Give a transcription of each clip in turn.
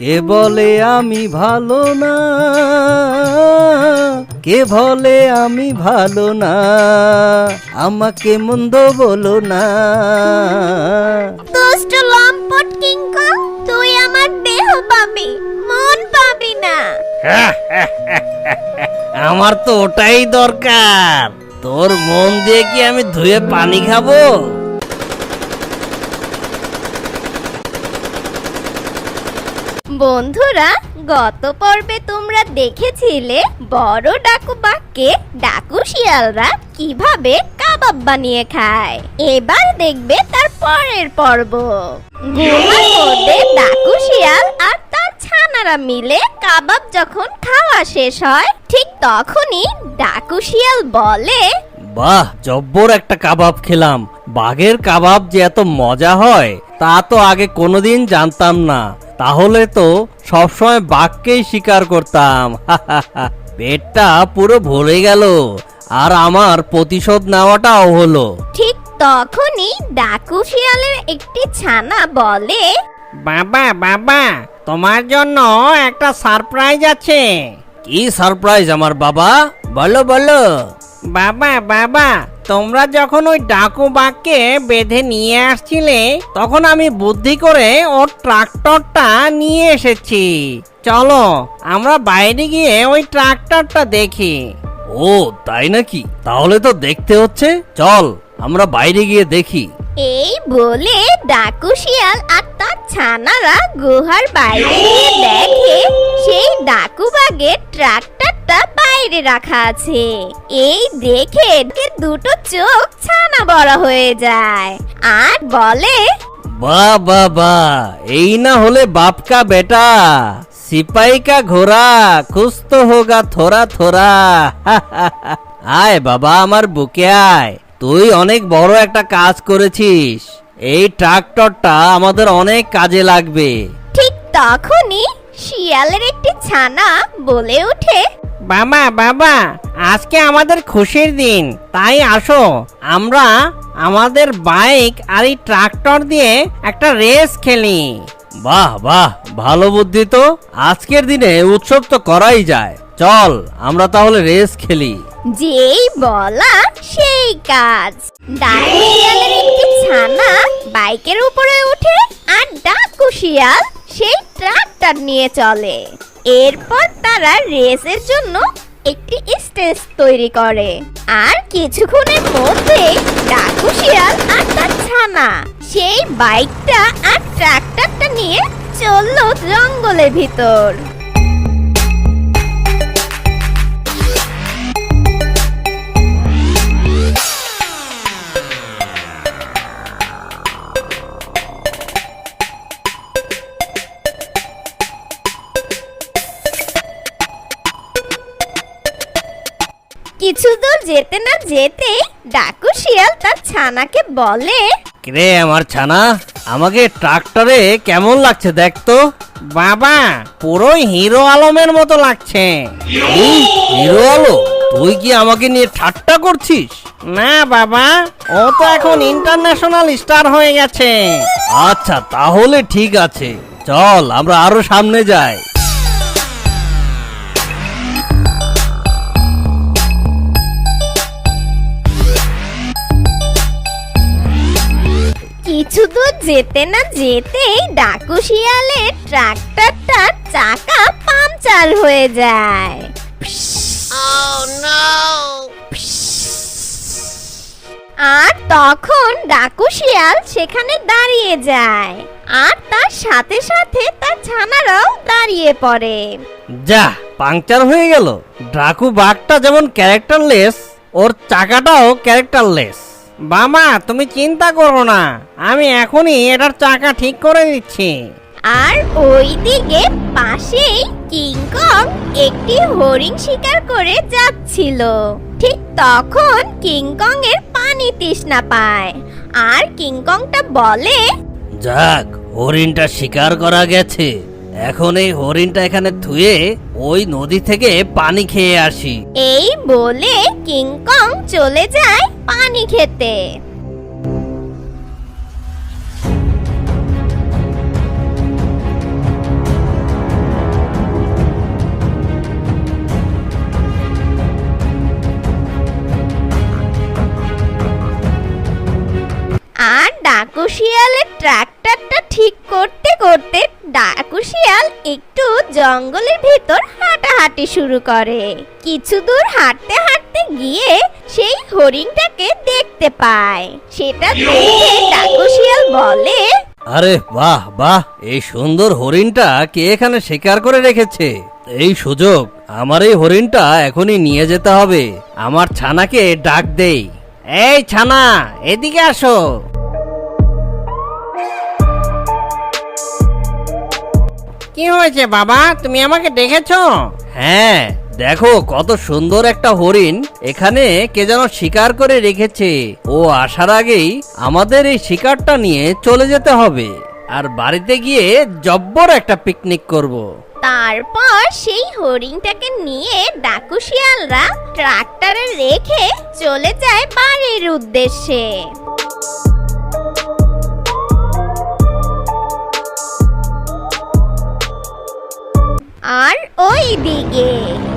কে বলে আমি ভালো না? কে বলে আমি ভালো না? আমাকে মন্দ বলো না। দুষ্ট লম্পট কিংকং তুই আমার দেহ পাবি মন পাবি না। আমার তো ওটাই দরকার। তোর মন দিয়ে কি আমি ধুয়ে পানি খাব? বন্ধুরা, গত পর্বে তোমরা দেখেছিলে বড় ডাকু বাঘকে ডাকু শিয়ালরা কীভাবে কাবাব বানিয়ে খায়। এবার দেখবে তার পরের পর্ব। মধ্যে ডাকু শিয়াল আর তার ছানারা মিলে কাবাব যখন খাওয়া শেষ হয়, ঠিক তখনই ডাকু শিয়াল বলে, বাহ, জব্বর একটা কাবাব খেলাম। বাঘের কাবাব যে এত মজা হয়, তা তো আগে কোনোদিন জানতাম না। তাহলে তো সবসময় বাঘকেই শিকার করতাম। পেটটা পুরো ভরে গেল আর আমার প্রতিশোধ নেওয়াটাও হলো। ঠিক তখনই ডাকু শিয়ালের একটি ছানা বলে বাবা বাবা তোমার জন্য একটা সারপ্রাইজ আছে। কি সারপ্রাইজ আমার বাবা? বলো বলো। বাবা বাবা তোমরা যখন ওই ডাকু বাঘকে বেঁধে নিয়ে আসছিলে তখন আমি বুদ্ধি করে ওর ট্রাক্টরটা নিয়ে এসেছি। চলো আমরা বাইরে গিয়ে ওই ট্রাক্টরটা দেখি। ও তাই নাকি? তাহলে তো দেখতে হচ্ছে। চল আমরা বাইরে গিয়ে দেখি। এই বলে ডাকু শিয়াল আর তার ছানারা গুহার বাইরে গিয়ে দেখে সেই ডাকু বাগের ট্রাক্টরটা বাইরে রাখা আছে। এই দেখে দুটো চোখ ছানা বড় হয়ে যায়। আর বলে বা বা বা এই না হলে বাপ কা বেটা সিপাই কা ঘোড়া খুশ তো হোগা থোড়া থোড়া আয় বাবা আমার বুকে আয়। তুই অনেক বড় একটা কাজ করেছিস। এই ট্রাক্টরটা আমাদের অনেক কাজে লাগবে। ঠিক তখনই শিয়ালের একটি ছানা বলে ওঠে বাবা বাবা আজকে আমাদের খুশির দিন। তাই আসো আমরা আমাদের বাইক আর এই ট্রাক্টর দিয়ে একটা রেস খেলি। বাহ বাহ ভালো বুদ্ধি তো। আজকের দিনে উৎসব তো করাই যায়। চল আমরা তাহলে রেস খেলি। যেই বলা সেই কাজ। ডাকু শিয়ালের একটি ছানা বাইকের উপরে উঠে আর ডাকু শিয়াল সেই ট্রাক্টর নিয়ে চলে। এরপর তারা রেসের জন্য একটি স্টেজ তৈরি করে। আর কিছুক্ষণের মধ্যে ডাকু শিয়াল আর তার ছানা, সেই বাইকটা আর ট্রাক্টরটা নিয়ে চলল জঙ্গলের ভিতর। কিছু দূর যেতে না যেতেই ডাকু শিয়াল তার ছানাকে বলে রে আমার ছানা আমাকে ট্রাক্টরে কেমন লাগছে দেখ তো। বাবা পুরোই হিরো আলমের মতো লাগছে। হিরো আলো তুই কি আমাকে নিয়ে ঠাট্টা করছিস? না বাবা ও তো এখন ইন্টারন্যাশনাল স্টার হয়ে গেছে। আচ্ছা তাহলে ঠিক আছে। চল আমরা আরও সামনে যাই। কিছু দূর যেতে না যেতেই ডাকু শিয়ালের ট্রাক্টরটার চাকা পাংচার হয়ে যায়। আর তখন ডাকু শিয়াল সেখানে দাঁড়িয়ে যায়। আর তার সাথে সাথে তার ছানারাও দাঁড়িয়ে পড়ে। যা পাংচার হয়ে গেল। ড্রাকু বাঘটা যেমন ক্যারেক্টারলেস ওর চাকাটাও ক্যারেক্টারলেস বাবা তুমি চিন্তা করো না। আমি এখনই এটার চাকা ঠিক করে দিচ্ছি আর ওইদিকে পাশেই কিংকং একটি হরিণ শিকার করে যাচ্ছিল। ঠিক তখন কিংকং এর পানি তৃষ্ণা পায়। আর কিংকংটা বলে যাক হরিণটা শিকার করা গেছে। এখন এই হরিণটা এখানে ধুয়ে ওই নদী থেকে পানি খেয়ে আসি। এই বলে কিংকং চলে যায় পানি খেতে। আর ডাকুশিয়ালের ট্রাক্টরটা ঠিক করতে করতে ডাকু শিয়াল একটু জঙ্গলের ভেতর হাঁটাহাঁটি শুরু করে। কিছু দূর হাঁটতে হাঁটতে গিয়ে সেই হরিণটাকে দেখতে পায়। সেটা দেখে ডাকু শিয়াল বলে আরে বাহ বাহ এই সুন্দর হরিণটা কে এখানে শিকার করে রেখেছে? এই সুযোগ আমার এই হরিণটা এখনই নিয়ে যেতে হবে। আমার ছানাকে ডাক দেই। এই ছানা এদিকে আসো। কি হয়েছে বাবা? তুমি আমাকে দেখেছ? হ্যাঁ দেখো কত সুন্দর একটা হরিণ এখানে কে যেন শিকার করে রেখেছে। ও আসার আগেই আমাদের এই শিকারটা নিয়ে চলে যেতে হবে আর বাড়িতে গিয়ে জব্বর একটা পিকনিক করব। তারপর সেই হরিণটাকে নিয়ে ডাকু শিয়ালরা ট্রাক্টরে রেখে চলে যায় বাড়ির উদ্দেশ্যে। আর ওই দিকে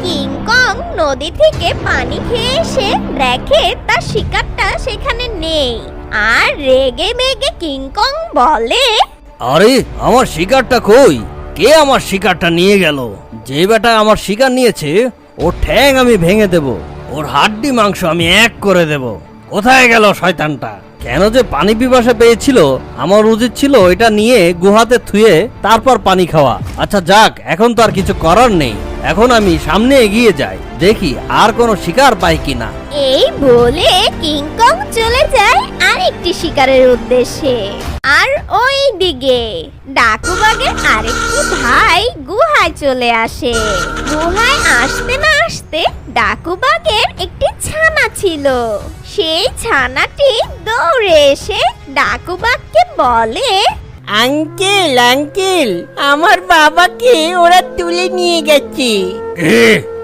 কিংকং নদী থেকে পানি খেয়ে এসে দেখে তার শিকারটা সেখানে নেই। আর রেগে মেগে কিংকং বলে, আরে, আমার শিকারটা কই? কে আমার শিকারটা নিয়ে গেল? যে বেটা আমার শিকার নিয়েছে, ওর ঠ্যাং আমি ভেঙে দেব, ওর হাড্ডি মাংস আমি এক করে দেব। কোথায় গেল শয়তানটা? কেন যে পানি পিপাসা পেয়েছিল, আমার উচিত ছিল এটা নিয়ে গুহাতে থুয়ে তারপর পানি খাওয়া। আচ্ছা যাক, এখন তো আর কিছু করার নেই। এখন আমি সামনে এগিয়ে যাই, দেখি আর কোনো শিকার পাই কিনা। এই বলে কিংকং চলে যায় আরেকটি শিকারের উদ্দেশ্যে। আর ওই দিকে ডাকুবাগের আরেকটি ভাই গুহায় চলে আসে। গুহায় আসতে না আসতে ডাকুবাগের একটি ছানা ছিল। সেই ছানাটি দৌড়ে এসে ডাকুবাগকে বলে আঙ্কেল আঙ্কেল আমার বাবাকে ওরা তুলে নিয়ে গেছে।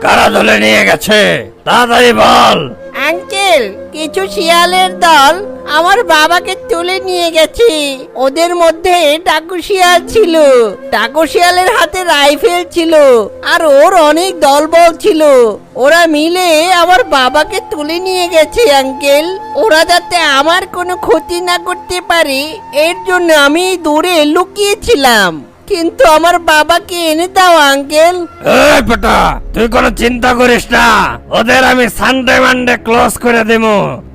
কারা দলে নিয়ে গেছে? তাড়াতাড়ি বল। আঙ্কেল, কিছু শিয়ালের দল আমার বাবাকে তুলে নিয়ে গেছে। ওদের মধ্যে ডাকু শিয়াল ছিল। ডাকু শিয়ালের হাতে রাইফেল ছিল। আর ওর অনেক দলবল ছিল। ওরা মিলে আমার বাবাকে তুলে নিয়ে গেছে, আঙ্কেল। ওরা যাতে আমার কোনো ক্ষতি না করতে পারে, এর জন্য আমি দূরে লুকিয়েছিলাম। কিন্তু আমার বাবাকে এনে দাও আঙ্কেল। এই বেটা তুই কোনো চিন্তা করিস না। ওদের আমি সানডে মানডে ক্লোজ করে দেব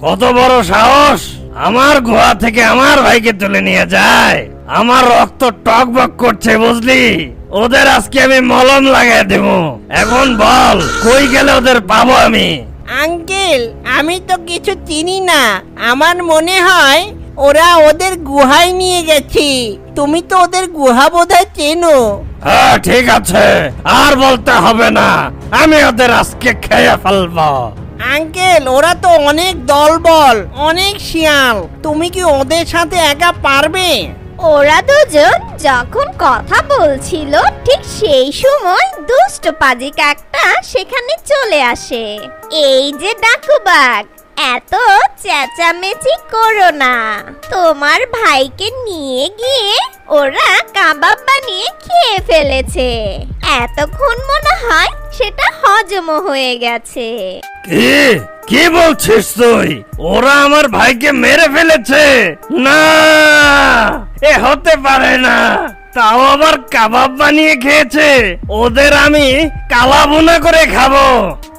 কত বড় সাহস। আমার গুহা থেকে আমার ভাইকে তুলে নিয়ে যায়। আমার রক্ত টকবক করছে বুঝলি? ওদের আজকে আমি মলম লাগাই দেব এখন বল কই গেলে ওদের পাবো আমি? আঙ্কেল আমি তো কিছু চিনি না। আমার মনে হয় ওরা ওদের গুহায় নিয়ে গেছে। তুমি তো ওদের গুহা বোধহয় চেনো। হ্যাঁ ঠিক আছে। আর বলতে হবে না। আমি ওদের আজকে খেয়ে ফেলব। আঙ্কেল ওরা তো অনেক দলবল অনেক শিয়াল। তুমি কি ওদের সাথে একা পারবে? ওরা দুজন যখন কথা বলছিল ঠিক সেই সময় দুষ্ট পাজি কাকটা সেখানে চলে আসে। এই যে ডাকুবাগ এত চেঁচামেচি করো না। তোমার ভাইকে নিয়ে গিয়ে ওরা কাবাব বানিয়ে খেয়ে ফেলেছে। এতক্ষণ মনে হয় সেটা হজম হয়ে গেছে। কি? কি বলছিস তুই? ওরা আমার ভাইকে মেরে ফেলেছে। না, এ হতে পারে না। তাও আবার কাবাব বানিয়ে খেয়েছে। ওদের আমি কালা ভুনা করে খাব।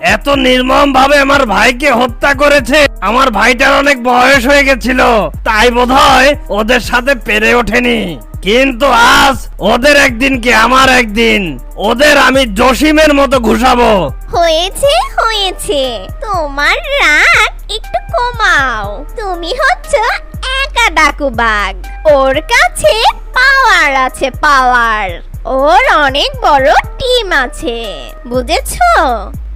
এত নির্মম ভাবে আমার ভাইকে হত্যা করেছে। আমার ভাইটার অনেক বয়স হয়ে গেছিল। তাই বোধহয় ওদের সাথে পেরে ওঠেনি। কিন্তু আজ ওদের একদিন কি আমার একদিন? ওদের আমি জসিমের মতো ঘুষাবো। হয়েছে হয়েছে। তোমার রাগ একটু কমাও। তুমি হচ্ছ একা ডাকুবাগ ওর কাছে পাওয়ার আছে, পাওয়ার। ওর অনেক বড় টিম আছে। বুঝেছ?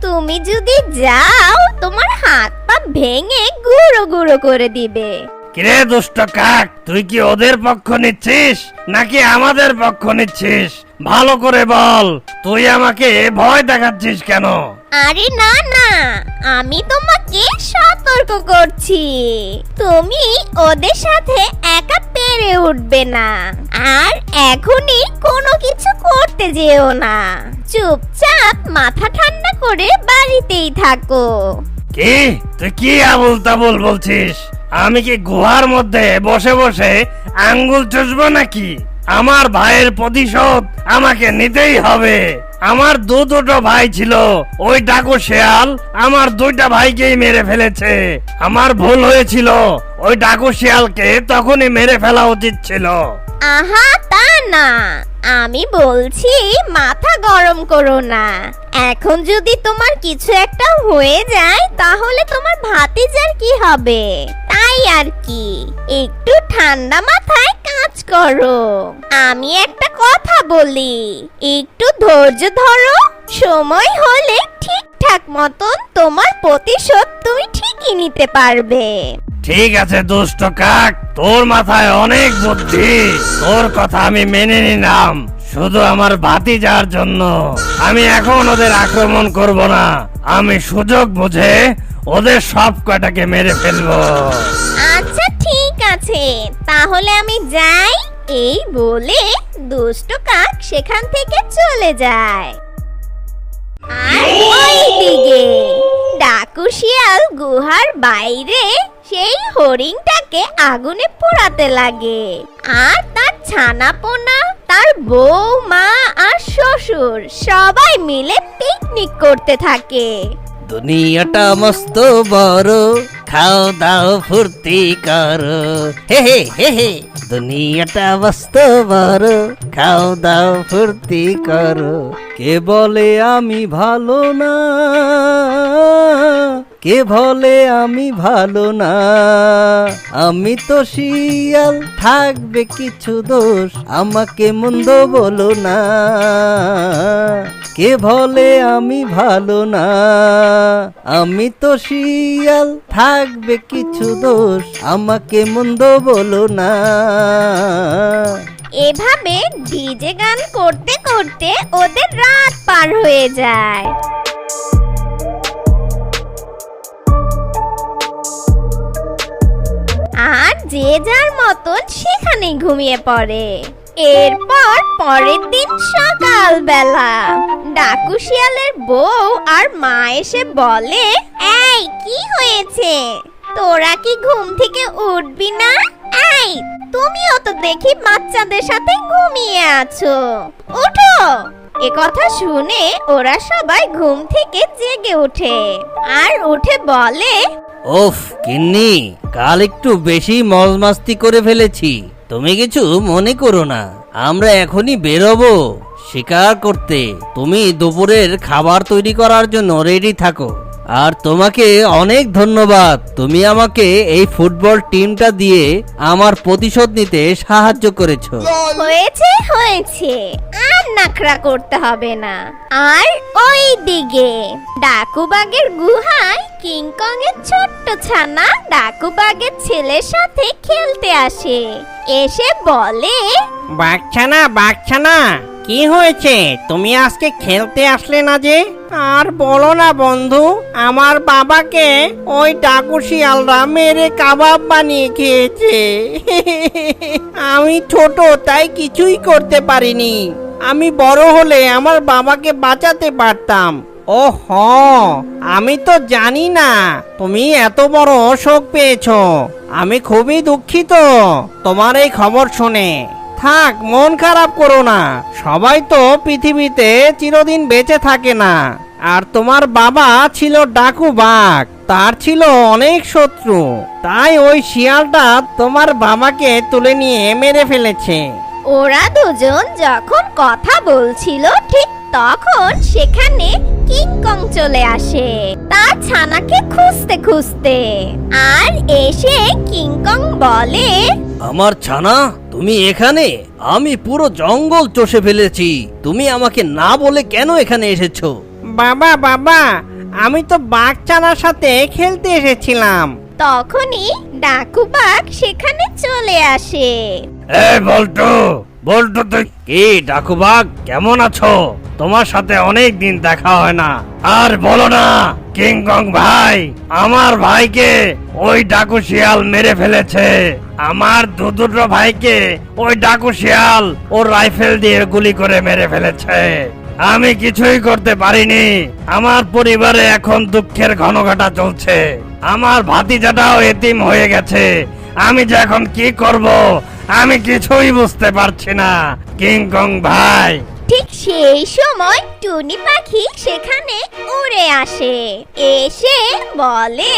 তুমি যদি যাও, তোমার হাত পা ভেঙে গুঁড়ো গুঁড়ো করে দিবে। কিরে দুষ্ট কাক তুই কি ওদের পক্ষ নিচ্ছিস? নাকি আমাদের পক্ষ নিচ্ছিস? ভালো করে বল তুই আমাকে ভয় দেখাচ্ছিস কেন? আরে না না আমি তোমাকে সতর্ক করছি। তুমি ওদের সাথে একা পেরে উঠবে না। আর এখনই কোনো কিছু করতে যেও না। চুপচাপ মাথা ঠান্ডা করে বাড়িতেই থাকো। কি? তুই কি আবুল তাবুল বলছিস? আমি কি গুহার মধ্যে বসে বসে আঙ্গুল চুষবো নাকি? আমার ভাইয়ের প্রতিশোধ আমাকে নিতেই হবে। আমার দু দুটো ভাই ছিল, ওই ডাকু শেয়াল, আমার দুইটা ভাইকেই মেরে ফেলেছে। আমার ভুল হয়েছিল, ওই ডাকু শিয়ালকে তখনই মেরে ফেলা উচিত ছিল। আহা, তা না। আমি বলছি, মাথা গরম করো না। এখন যদি তোমার কিছু একটা হয়ে যায়, তাহলে তোমার ভাতিজার কি হবে? তাই আর কি। একটু ঠান্ডা মাথায় কাজ করো। আমি একটা কথা বলি। একটু ধৈর্য ধরো। সময় হলে ঠিকঠাক মতন তোমার প্রতিশোধ তুমি ঠিকই নিতে পারবে। ঠিক আছে দুষ্ট কাক। তোর মাথায় অনেক বুদ্ধি। তোর কথা আমি মেনে নিলাম। শুধু আমার বাতি যাওয়ার জন্য। আমি এখন ওদের আক্রমণ করব না। আমি সুযোগ বুঝে ওদের সব কটাকে মেরে ফেলব। আচ্ছা আছে। তাহলে আমি যাই, এই বলে দুষ্ট কাক সেখান থেকে চলে যায়। ডাকু শিয়াল গুহার বাইরে সেই হরিণটাকে আগুনে পোড়াতে লাগে। আর তার ছানাপোনা, তার বউ মা আর শ্বশুর সবাই মিলে পিকনিক করতে থাকে। দুনিয়াটা মস্ত বড়। খাও দাও ফুর্তি করো। হে হে হে হে, দুনিয়াটা মস্ত বড়। খাও দাও ফুর্তি করো। কে বলে আমি ভালো না? কে বলে আমি ভালো না? আমি তো শিয়াল, থাকবে কিছু দোষ, আমাকে মন্দ বলো না। কে বলে আমি ভালো না? আমি তো শিয়াল, থাকবে কিছু দোষ, আমাকে মন্দ বলো না। এভাবে ডিজে গান করতে করতে ওদের রাত পার হয়ে যায়। যে যার মতন সেখানেই ঘুমিয়ে পড়ে। এরপর পরের দিন সকালবেলা ডাকু শিয়ালের বউ আর মা এসে বলে, এই, কি হয়েছে? তোরা কি ঘুম থেকে উঠবি না? এই, তুমিও তো দেখি বাচ্চাদের সাথে ঘুমিয়ে আছো। ওঠো এ কথা শুনে ওরা সবাই ঘুম থেকে জেগে ওঠে। আর উঠে বলে ওফ, কিন্নি, কাল একটু বেশি মজমাস্তি করে ফেলেছি। তুমি কিছু মনে করো না, আমরা এখনই বেরোবো। শিকার করতে, তুমি দুপুরের খাবার তৈরি করার জন্য রেডি থাকো। আর তোমাকে অনেক ধন্যবাদ। তুমি আমাকে এই ফুটবল টিমটা দিয়ে আমার প্রতিশোধ নিতে সাহায্য করেছ। হয়েছে হয়েছে। আর নাখরা করতে হবে না। আর ওই দিকে ডাকুবাগের গুহায় কিংকং এর ছোট্ট ছানা ডাকুবাগের ছেলের সাথে খেলতে আসে। এসে বলে বাঘছানা বাঘছানা। কি হয়েছে? তুমি আজকে খেলতে আসলে না যে? আর বলো না বন্ধু, আমার বাবাকে ওই ডাকু শিয়ালরা মেরে কাবাব বানিয়ে খেয়েছে। আমি ছোট, তাই কিছুই করতে পারিনি। আমি বড় হলে আমার বাবাকে বাঁচাতে পারতাম। ও হ আমি তো জানি না, তুমি এত বড় শোক পেয়েছ। আমি খুবই দুঃখিত। তোমার এই খবর শুনে। থাক, মন খারাপ করো না। সবাই তো পৃথিবীতে চিরদিন বেঁচে থাকে না। আর তোমার বাবা ছিল ডাকু বাঘ, তার ছিল অনেক শত্রু। তাই ওই শিয়ালটা তোমার বাবাকে তুলে নিয়ে মেরে ফেলেছে। ওরা দুজন যখন কথা বলছিল, ঠিক তখন সেখানে কিংকং চলে আসে। তার ছানাকে খুঁজতে খুঁজতে। আর এসে কিংকং বলে আমার ছানা তুমি এখানে? আমি পুরো জঙ্গল চষে ফেলেছি। তুমি আমাকে না বলে কেন এখানে এসেছ? বাবা বাবা আমি তো বাঘচানার সাথে খেলতে এসেছিলাম। তখনই ডাকুবাগ সেখানে চলে আসে। এ বল্টু বল্টু তুই কি ডাকুবাগ কেমন আছো? তোমার সাথে অনেক দিন দেখা হয় না। আর বলো না কিংকং ভাই, আমার ভাইকে ওই ডাকু শিয়াল মেরে ফেলেছে। আমার দু ভাইকে ওই ডাকু শিয়াল ও রাইফেল দিয়ে গুলি করে মেরে ফেলেছে। আমি কিছুই করতে পারিনি। আমার পরিবারে এখন দুঃখের ঘনঘটা চলছে। আমার ভাতিজাটাও এতিম হয়ে গেছে। আমি যে এখন কি করব, আমি কিছুই বুঝতে পারছি না। কিংকং ভাই। ঠিক সেই সময় টুনি পাখি সেখানে উড়ে আসে। এসে বলে,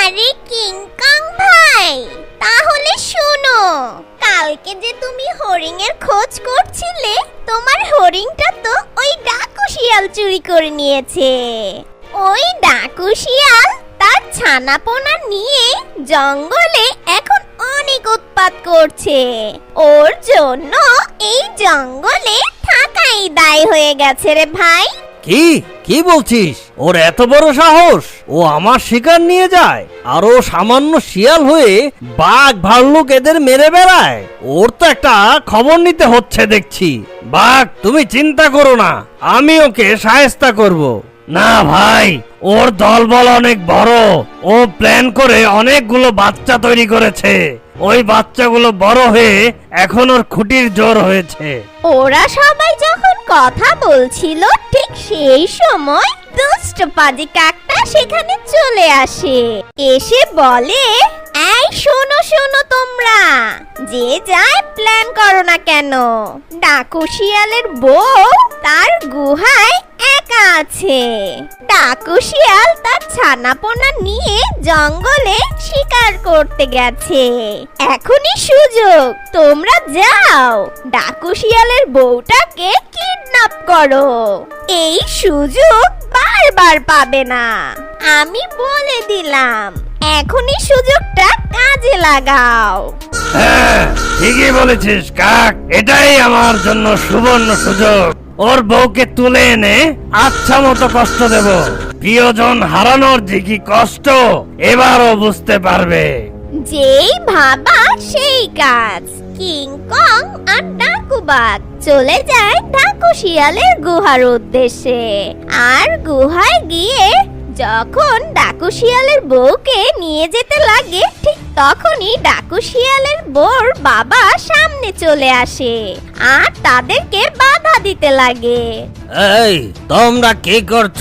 আরে কিংকং ভাই, তাহলে শোনো, কালকে যে তুমি হরিং এর খোঁজ করছিলে, তোমার হরিংটা তো ওই ডাকু শিয়াল চুরি করে নিয়েছে। ওই ডাকু শিয়াল তার ছানাপোনা নিয়ে জঙ্গলে এখন অনেক উৎপাত করছে। ওর জন্য এই জঙ্গলে থাকাই দায় হয়ে গেছে রে ভাই। কি? কি বলছিস? ওর এত বড় সাহস? ও আমার শিকার নিয়ে যায়, আর ও সামান্য শিয়াল হয়ে বাঘ, ভাল্লুক এদের মেরে বেড়ায়। ওর তো একটা খবর নিতে হচ্ছে দেখছি। বাঘ, তুমি চিন্তা করো না, আমি ওকে সাহেস্তা করব। না ভাই, ওর দলবল অনেক বড়। ও প্ল্যান করে অনেকগুলো বাচ্চা তৈরি করেছে। ওই বাচ্চাগুলো বড় হয়ে এখন ওর খুঁটির জোর হয়েছে। ওরা সবাই যখন কথা বলছিল, ঠিক সেই সময় দুষ্ট পাজি কাকটা সেখানে চলে আসে। এসে বলে, এই শোনো শোনো তোমরা, যে যায় প্ল্যান করো না কেন, ডাকু শিয়ালের বউ তার গুহায় আছে। শিয়াল তার ছানাপোনা নিয়ে জঙ্গলে শিকার করতে গেছে। এখনই সুযোগ, তোমরা যাও। ডাকু শিয়ালের বউটাকে কিডন্যাপ করো। এই সুযোগ বারবার পাবে না। আমি বলে দিলাম, এখনই সুযোগটা কাজে লাগাও। হ্যাঁ ঠিকই বলেছিস, কাক। এটাই আমার জন্য সুবর্ণ সুযোগ। ওর বউকে তুলে এনে আচ্ছা মতো কষ্ট দেব। প্রিয়জন হারানোর যে কি কষ্ট, এবারও বুঝতে পারবে। যেই ভাবা সেই কাজ। কিং কং আর ডাকুবাক চলে যায় ডাকু শিয়ালের গুহার উদ্দেশ্যে। আর গুহায় গিয়ে যখন ডাকু শিয়ালের বউকে নিয়ে যেতে লাগে, ঠিক তখনই ডাকু শিয়ালের বউর বাবা সামনে চলে আসে আর তাদেরকে বাধা দিতে লাগে। এই, তোমরা কি করছ?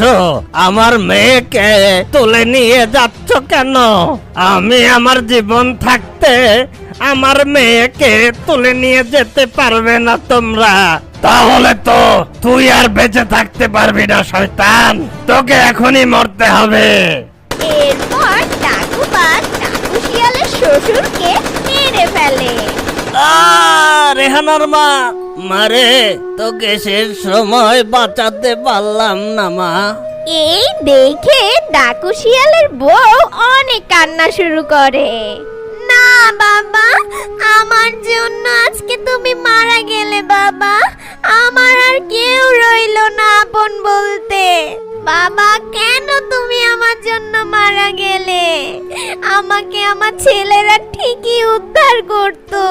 আমার মেয়েকে তুলে নিয়ে যাচ্ছ কেন? আমি আমার জীবন থাকতে আমার মেয়েকে তুলে নিয়ে যেতে পারবে না তোমরা। তাহলে তো তুই আর বেঁচে থাকতে পারবি না শয়তান। তোকে এখনই মরতে হবে। এরপর ডাকুবাগ ডাকু শিয়ালের শ্বশুরকে মেরে ফেলে। রেহানার মা মারে তোকে শেষ সময় বাঁচাতে পারলাম না মা। এই দেখে ডাকু শিয়ালের বউ অনেক কান্না শুরু করে। না, বাবা। আমার জন্য আজকে তুমি মারা গেলে, বাবা। আমার আর কেউ রইল না আপন বলতে। বাবা, কেন তুমি আমার জন্য মারা গেলে? আমাকে আমার ছেলেরা ঠিকই উদ্ধার করতো।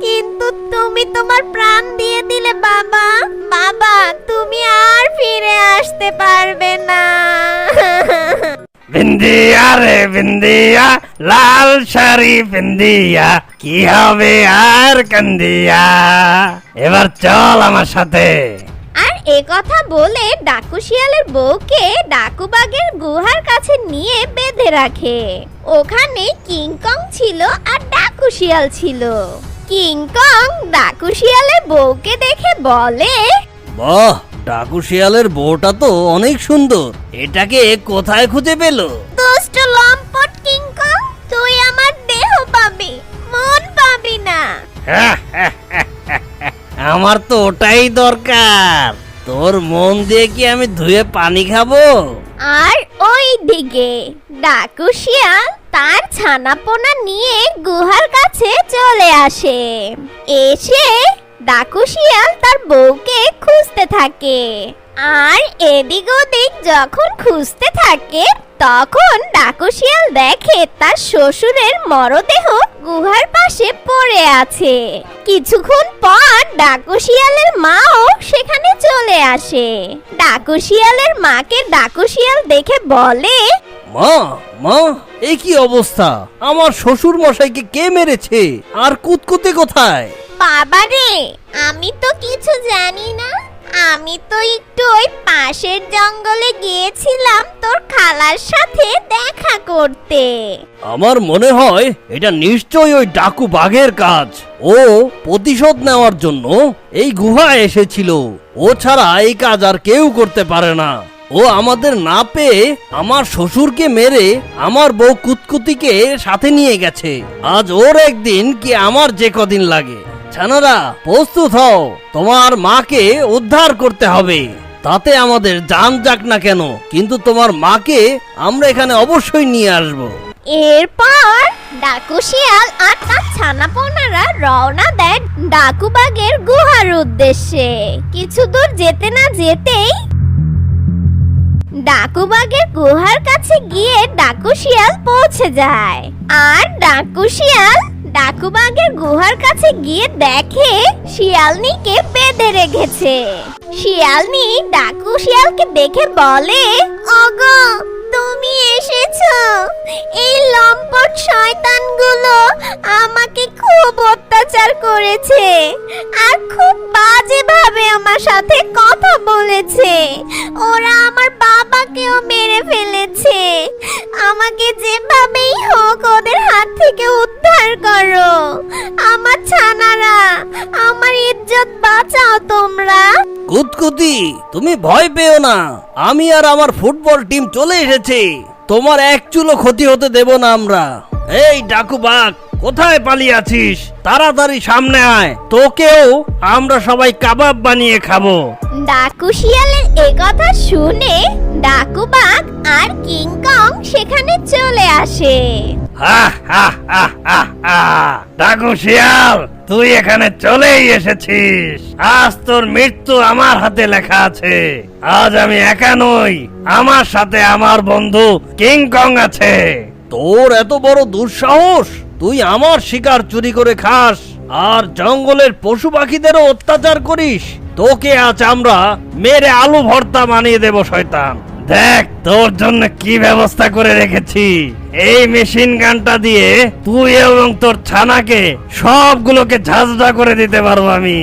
কিন্তু তুমি তোমার প্রাণ দিয়ে দিলে, বাবা। বাবা, তুমি আর ফিরে আসতে পারবে না। বিন্দিয়া রে বিন্দিয়া লাল শাড়ি বিন্দিয়া কি হবে আর কান্দিয়া? এবার চল আমার সাথে। আর এ কথা বলে ডাকু শিয়ালের বউকে ডাকুবাগের গুহার কাছে নিয়ে বেঁধে রাখে। ওখানে কিংকং ছিল আর ডাকু শিয়াল ছিল। কিংকং ডাকু শিয়ালের বউকে দেখে বলে বাহ! ডাকু শিয়ালের বউটা তো অনেক সুন্দর। এটাকে কোথায় খুঁজে পেল? দুষ্ট লম্পট কিংকং তুই আমার দেহ পাবি মন পাবি না। আমার তো ওটাই দরকার। তোর মন দিয়ে কি আমি ধুয়ে পানি খাব? আর ওই দিকে ডাকু শিয়াল তার ছানাপোনা নিয়ে গুহার কাছে চলে আসে। এসে ডাকু শিয়াল তার বউকে খুঁজতে থাকে। আর এদিক ওদিক যখন খুঁজতে থাকে তখন ডাকু শিয়াল দেখে তার শ্বশুরের মরদেহ গুহার পাশে পড়ে আছে। কিছুক্ষণ পর ডাকু শিয়ালের মাও সেখানে চলে আসে। ডাকু শিয়ালের মাকে ডাকু শিয়াল দেখে বলে মা মা এই কি অবস্থা? আমার শ্বশুর মশাইকে কে মেরেছে? আর কুতকুতে কোথায়? বাবা রে আমি তো কিছু জানি না। আমি তো একটু ওই পাশের জঙ্গলে গিয়েছিলাম তোর খালার সাথে দেখা করতে। আমার মনে হয় এটা নিশ্চয়ই ওই ডাকু বাঘের কাজ। ও প্রতিশোধ নেওয়ার জন্য এই গুহায় এসেছিল। ও ছাড়া এই কাজ আর কেউ করতে পারে না। ও আমাদের না পেয়ে আমার শ্বশুরকে মেরে আমার বউ কুতকুতিকে সাথে নিয়ে গেছে। আজ ওর একদিন কি আমার যে কদিন লাগে। ছানারা, প্রস্তুত হও, তোমার মাকে উদ্ধার করতে হবে। তাতে আমাদের জান যাক না কেন, কিন্তু তোমার মাকে আমরা এখানে অবশ্যই নিয়ে আসব। এরপর ডাকু শিয়াল আর তার ছানাপোনারা রওনা দেয় ডাকুবাগের গুহার উদ্দেশ্যে। কিছু দূর যেতে না যেতেই ডাকুবাগের গুহার কাছে গিয়ে ডাকু শিয়াল পৌঁছে যায়। আর ডাকু শিয়াল ডাকুবাগের গুহার কাছে গিয়ে দেখে শিয়ালনিকে বেঁধে রেখেছে। শিয়ালনি ডাকু শিয়ালকে দেখে বলে, ওগো, তুমি এসেছ। এই লম্পট শয়তানগুলো আমাকে খুব অত্যাচার করেছে আর খুব বাজেভাবে আমার সাথে কথা বলেছে। ওরা আমার বাবাকেও মেরে ফেলেছে। আমাকে যেভাবেই কুতকুতি তুমি ভয় পেও না। আমি আর আমার ফুটবল টিম চলে এসেছি। তোমার এক চুলো ক্ষতি হতে দেব না আমরা। এই ডাকু বাঘ কোথায় পালিয়ে আছিস তাড়াতাড়ি সামনে আয়। তোকেও আমরা সবাই কাবাব বানিয়ে খাব। ডাকু শিয়ালের এ কথা শুনে ডাকু বাঘ আর কিংকং সেখানে চলে আসে। হা হা হা হা হা। ডাকু শিয়াল তুই এখানে চলেই এসেছিস। আজ তোর মৃত্যু আমার হাতে লেখা আছে। আজ আমি একা নই আমার সাথে আমার বন্ধু কিং কং আছে। তোর এত বড় দুঃসাহস? তুই আমার শিকার চুরি করে খাস, আর জঙ্গলের পশু পাখিদেরও অত্যাচার করিস। তোকে আজ আমরা মেরে আলু ভর্তা বানিয়ে দেব, শয়তান। দেখ, তোর জন্য কি ব্যবস্থা করে রেখেছি। এই মেশিন গানটা দিয়ে তুই এবং তোর ছানাকে সবগুলোকে ঝাঁঝরা করে দিতে পারব আমি।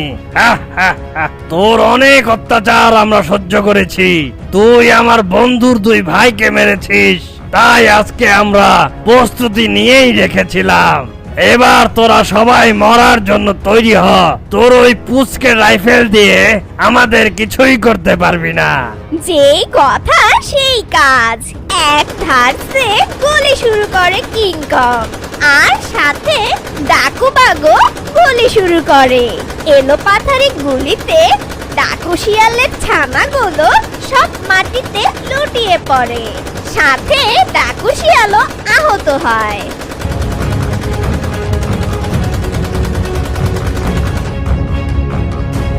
তোর অনেক অত্যাচার আমরা সহ্য করেছি। তুই আমার বন্ধুর দুই ভাইকে মেরেছিস। তাই আজকে আমরা প্রস্তুতি নিয়েই রেখেছিলাম। এবার তোরা সবাই মরার জন্য তৈরি হ। তোর ওই পুচকে রাইফেল দিয়ে আমাদের কিছুই করতে পারবি না। যেই কথা সেই কাজ। এক ধারতে গুলি শুরু করে কিংকং আর সাথে ডাকু বাগও গুলি শুরু করে। এলো পাথারি গুলিতে ডাকু শিয়ালের ছানাগুলো সব মাটিতে লুটিয়ে পড়ে। সাথে ডাকু শিয়ালও আহত হয়।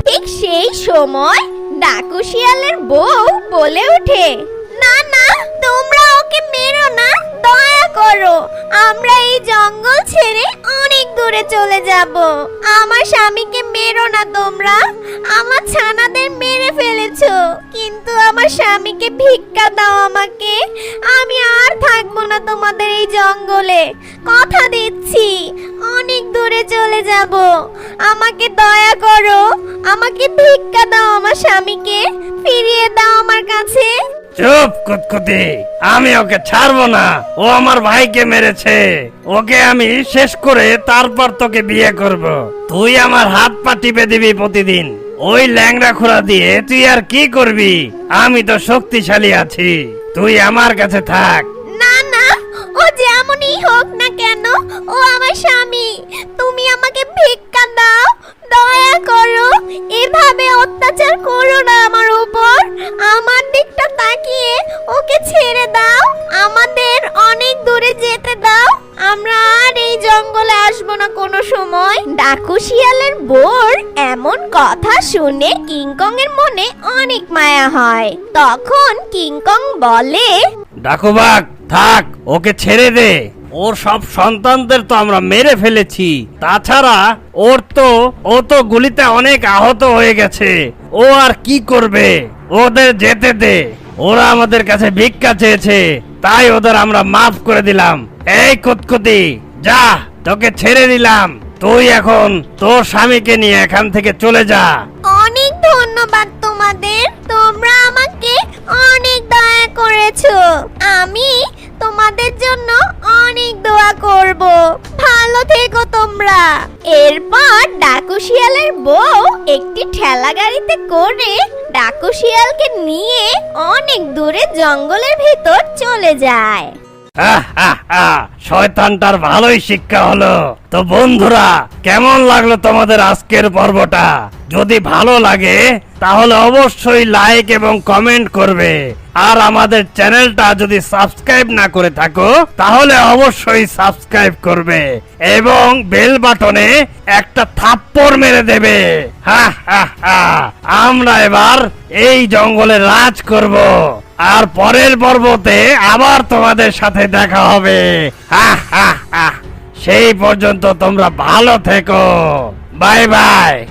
ঠিক সেই সময় ডাকু শিয়ালের বউ বলে ওঠে, না না, তোমরা ওকে মেরো না। দয়া করো, আমরা এই জঙ্গল ছেড়ে অনেক দূরে চলে যাব। আমার স্বামীকে মেরো না তোমরা। আমার ছানাদের মেরে ফেলেছো। কিন্তু আমার স্বামীকে ভিক্ষা দাও আমাকে। আমি আর থাকব না তোমাদের এই জঙ্গলে। কথা দিচ্ছি, অনেক দূরে চলে যাব। আমাকে দয়া করো, আমাকে ভিক্ষা দাও আমার স্বামীকে। ফিরিয়ে দাও আমার কাছে। চুপ, কুতকুতি। আমি ওকে ছাড়বো না। ও আমার ভাইকে মেরেছে। ওকে আমি শেষ করে তারপর তোকে বিয়ে করব। তুই আমার হাত পা টিপে দিবি প্রতিদিন। ওই ল্যাংড়া খোরা দিয়ে তুই আর কি করবি? আমি তো শক্তিশালী আছি। তুই আমার কাছে থাক। না না, ও যেমনই হোক না কেন, ও আমার স্বামী। তুমি আমাকে ভিক্ষা দাও দয়া করো, এভাবে অত্যাচার করো না আমার উপর। আমার দিকটা তাকিয়ে ওকে ছেড়ে দাও, আমাদের অনেক দূরে যেতে দাও। আমরা আর এই জঙ্গলে আসব না কোনো সময়। ডাকু শিয়ালের বোর এমন কথা শুনে কিংকং এর মনে অনেক মায়া হয়। তখন কিংকং বলে ডাকুবাগ থাক, ওকে ছেড়ে দে। ওর সব সন্তানদের তো আমরা মেরে ফেলেছি। তাছাড়া ওর তো, ও তো গুলিতে অনেক আহত হয়ে গেছে। ও আর কি করবে? ওদের যেতে দে। ওরা আমাদের কাছে ভিক্ষা চেয়েছে। তাই ওদের আমরা মাফ করে দিলাম। এই কুতকুতি, যা, তোকে ছেড়ে দিলাম। তুই এখন তোর স্বামীকে নিয়ে এখান থেকে চলে যা। অনেক ধন্যবাদ তোমাদের। তোমরা আমাকে অনেক দয়া করেছ। আমি তোমাদের জন্য অনেক দোয়া করব। ভালো থেকো তোমরা। এরপর ডাকু শিয়ালের বউ একটি ঠেলা গাড়িতে করে ডাকু শিয়ালকে নিয়ে অনেক দূরে জঙ্গলের ভেতর চলে যায়। শয়তানটার ভালোই শিক্ষা হলো। তো বন্ধুরা, কেমন লাগল তোমাদের আজকের পর্বটা? যদি ভালো লাগে, তাহলে অবশ্যই লাইক এবং কমেন্ট করবে। আর আমাদের চ্যানেলটা যদি সাবস্ক্রাইব না করে থাকো, তাহলে অবশ্যই সাবস্ক্রাইব করবে। এবং বেল বাটনে একটা থাপ্পড় মেরে দেবে। আমরা এবার এই জঙ্গলে রাজ করব। আর পরের পর্বতে আবার তোমাদের সাথে দেখা হবে। সেই পর্যন্ত তোমরা ভালো থেকো। Bye bye.